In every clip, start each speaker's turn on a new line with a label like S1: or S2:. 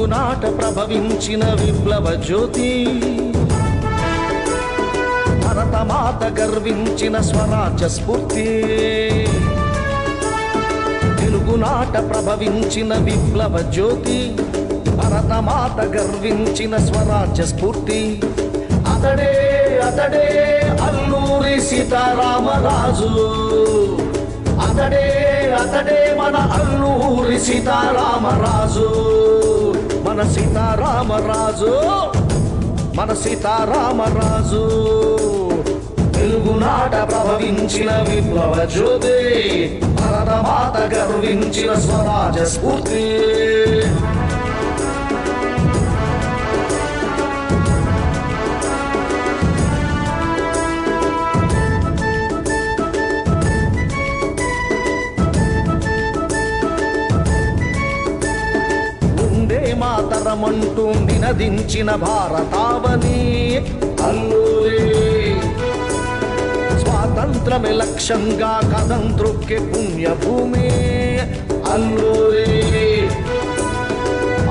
S1: తెలుగునాట ప్రభవించిన విప్లవ జ్యోతి. భరతమాత గర్వించిన స్వరాజ్య స్ఫూర్తి. తెలుగునాట ప్రభవించిన విప్లవ జ్యోతి. భరతమాత గర్వించిన స్వరాజ్య స్ఫూర్తి. అతడే అతడే అల్లూరి సీతారామరాజు అతడే అతడే మన అల్లూరి సీతారామరాజు. మన సీతారామరాజు. మన సీతారామరాజు. తెలుగునాట ప్రభవించిన విప్లవ జ్యోతి. భరతమాత గర్వించిన స్వరాజ స్ఫూర్తి. మాతరమంటూ నినదించిన భారతావని. స్వాతంత్రమే లక్ష్యంగా కథం త్రొక్కే పుణ్యభూమి. అల్లూరి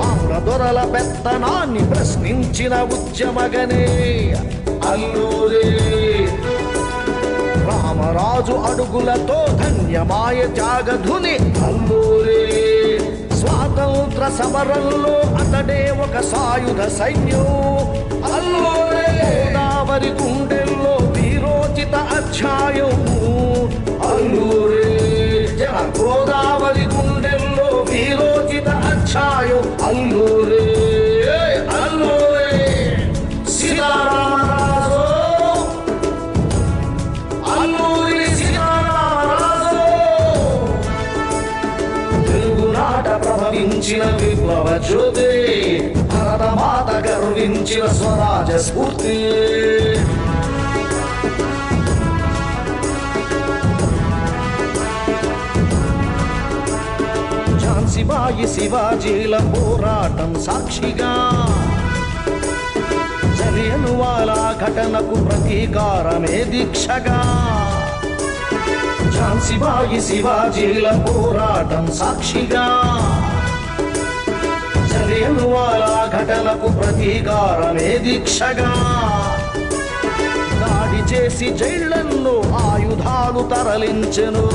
S1: ఆంధ్ర దొరల పెత్తనాన్ని ప్రశ్నించిన ఉద్యమగనే. అల్లూరి రామరాజు అడుగులతో ధన్యమాయ త్యాగధుని అల్లూరే స్వాతంత్ర సమరంలో అతడే ఒక సాయుధ సైన్యం. గోదావరి గుండెల్లో వీరోచిత అధ్యాయం. ప్రభవించిన విప్లవ జ్యోతి. భరతమాత గర్వించిన స్వరాజ స్ఫూర్తి. ఝాన్సీబాయి శివాజీల పోరాటం సాక్షిగా. జలియను వాళ్ళ ఘటనకు ప్రతీకారమే దీక్షగా. ఝాన్సీబాయి శివాజీల పోరాటం సాక్షిగా. జలియను వాళ్ళ ఘటనకు ప్రతీకారమే దీక్షగా దాడి చేసి జైళ్ళను ఆయుధాలు తరలించెను.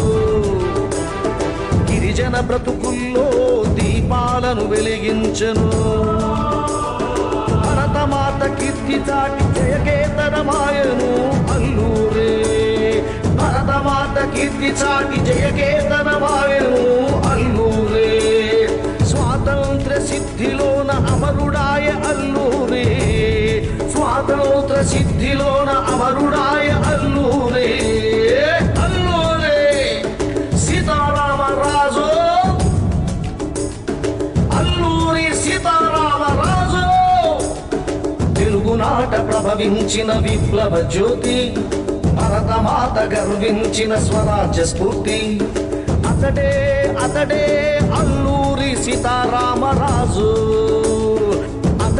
S1: గిరిజన బ్రతుకుల్లో దీపాలను వెలిగించెను. భరతమాత కీర్తి చాటి జయకేతనమాయను అల్లూరే. భరతమాత కీర్తి చాటి జయకేతనమా స్వాతంత్ర సిద్ధిలోన అమరుడాయ అల్లూరే అల్లూరే. సీతారామరాజు అల్లూరి సీతారామరాజు. తెలుగునాట ప్రభవించిన విప్లవ జ్యోతి భరతమాత గర్వించిన స్వరాజ్య స్ఫూర్తి. అతడే అతడే అల్లూరి సీతారామరాజు.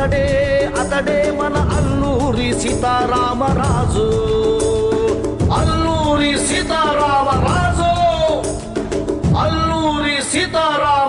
S1: అతడే అతడే మన అల్లూరి సీతారామరాజు. అల్లూరి సీతారామరాజు. అల్లూరి సీతారామ